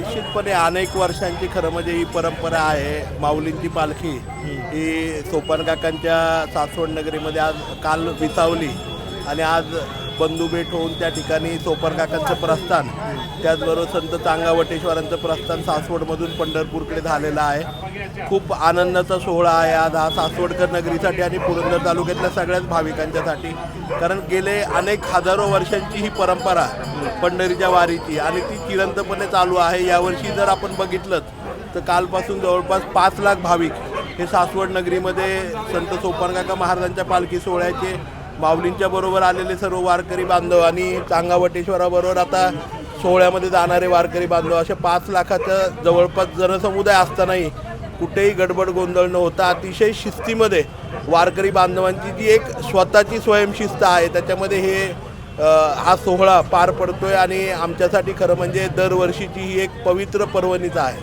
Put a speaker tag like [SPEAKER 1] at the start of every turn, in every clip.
[SPEAKER 1] निश्चितपणे अनेक वर्षांची खरं म्हणजे ही परंपरा आहे. माऊलींची पालखी ही सोपान काकांच्या सासवड नगरीमध्ये आज काल विसावली आणि आज बंधू भेट होऊन त्या ठिकाणी सोपरकाकांचं प्रस्थान त्याचबरोबर संत चांगावटेश्वरांचं प्रस्थान सासवडमधून पंढरपूरकडे झालेलं आहे. खूप आनंदाचा सोहळा आहे आज हा सासवडकर नगरीसाठी आणि पुरंदर तालुक्यातल्या सगळ्याच भाविकांच्यासाठी. कारण गेले अनेक हजारो वर्षांची ही परंपरा पंढरीच्या वारीची आणि ती चिरंतपणे चालू आहे. यावर्षी जर आपण बघितलं तर कालपासून जवळपास पाच लाख भाविक हे सासवड नगरीमध्ये संत सोपनकाका महाराजांच्या पालखी सोहळ्याचे माऊलींच्या बरोबर आलेले सर्व वारकरी बांधव आणि चांगावटेश्वराबरोबर आता सोहळ्यामध्ये जाणारे वारकरी बांधव अशा पाच लाखाचा जवळपास जनसमुदाय असतानाही कुठेही गडबड गोंधळ न होता अतिशय शिस्तीमध्ये वारकरी बांधवांची जी एक स्वतःची स्वयंशिस्त आहे त्याच्यामध्ये हे हा सोहळा पार पडतोय आणि आमच्यासाठी खरं म्हणजे दरवर्षीची ही एक पवित्र पर्वणीच आहे.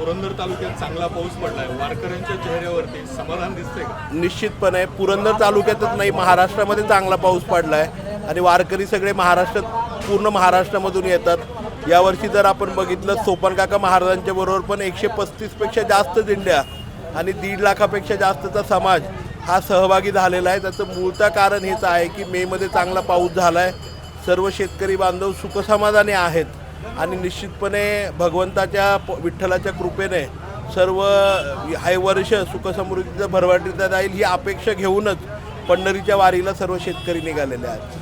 [SPEAKER 2] पुरंदर तालुक्यात चांगला पाऊस पडलाय. वारकऱ्यांच्या चेहऱ्यावरती समाधान दिसतंय का?
[SPEAKER 1] निश्चितपणे पुरंदर तालुक्यातच नाही महाराष्ट्रामध्ये चांगला पाऊस पडला आहे आणि वारकरी सगळे महाराष्ट्रात पूर्ण महाराष्ट्रामधून येतात. यावर्षी जर आपण बघितलं सोपन काका महाराजांच्या बरोबर पण एकशे पस्तीसपेक्षा जास्त दिंड्या आणि दीड लाखापेक्षा जास्तचा समाज हा सहभागी झालेला आहे. त्याचं मूळता कारण हेच आहे की मेमध्ये चांगला पाऊस झाला आहे सर्व शेतकरी बांधव सुखसमाधानी आहेत. आणि निश्चितपणे भगवंताच्या विठ्ठलाच्या कृपेने सर्व हे वर्ष सुखसमृद्धीचं भरवाटीचा जाईल ही अपेक्षा घेऊनच पंढरीच्या वारीला सर्व शेतकरी निघालेले आहेत.